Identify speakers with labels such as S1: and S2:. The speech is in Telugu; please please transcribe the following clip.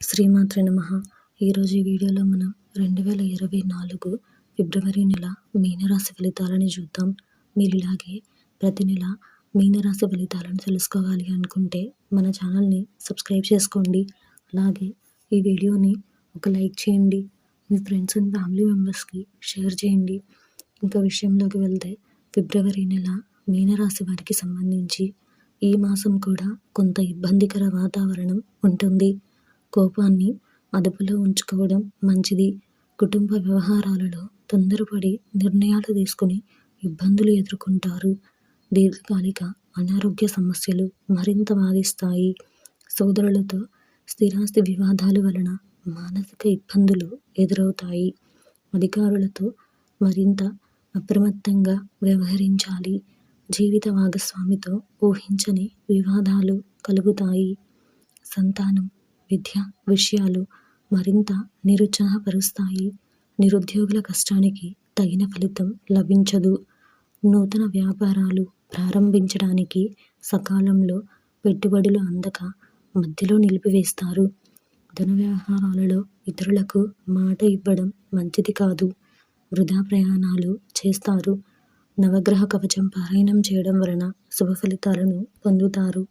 S1: శ్రీమాత్రే నమ. ఈరోజు ఈ వీడియోలో మనం రెండు వేల ఇరవై నాలుగు ఫిబ్రవరి నెల మీనరాశి ఫలితాలని చూద్దాం. మీరు ఇలాగే ప్రతి నెల మీనరాశి ఫలితాలను తెలుసుకోవాలి అనుకుంటే మన ఛానల్ని సబ్స్క్రైబ్ చేసుకోండి. అలాగే ఈ వీడియోని ఒక లైక్ చేయండి. మీ ఫ్రెండ్స్ అండ్ ఫ్యామిలీ మెంబర్స్కి షేర్ చేయండి. ఇంకా విషయంలోకి వెళ్తే ఫిబ్రవరి నెల మీనరాశి వారికి సంబంధించి ఈ మాసం కూడా కొంత ఇబ్బందికర వాతావరణం ఉంటుంది. కోపాన్ని అదుపులో ఉంచుకోవడం మంచిది. కుటుంబ వ్యవహారాలలో తొందరపడి నిర్ణయాలు తీసుకుని ఇబ్బందులు ఎదుర్కొంటారు. దీర్ఘకాలిక అనారోగ్య సమస్యలు మరింత బాధిస్తాయి. సోదరులతో స్థిరాస్తి వివాదాలు వలన మానసిక ఇబ్బందులు ఎదురవుతాయి. అధికారులతో మరింత అప్రమత్తంగా వ్యవహరించాలి. జీవిత భాగస్వామితో ఊహించని వివాదాలు కలుగుతాయి. సంతానం విద్య విషయాలు మరింత నిరుత్సాహపరుస్తాయి. నిరుద్యోగుల కష్టానికి తగిన ఫలితం లభించదు. నూతన వ్యాపారాలు ప్రారంభించడానికి సకాలంలో పెట్టుబడులు అందక మధ్యలో నిలిపివేస్తారు. ధన వ్యవహారాలలో ఇతరులకు మాట ఇవ్వడం మంచిది కాదు. వృధా ప్రయాణాలు చేస్తారు. నవగ్రహ కవచం పారాయణం చేయడం వలన శుభ ఫలితాలను పొందుతారు.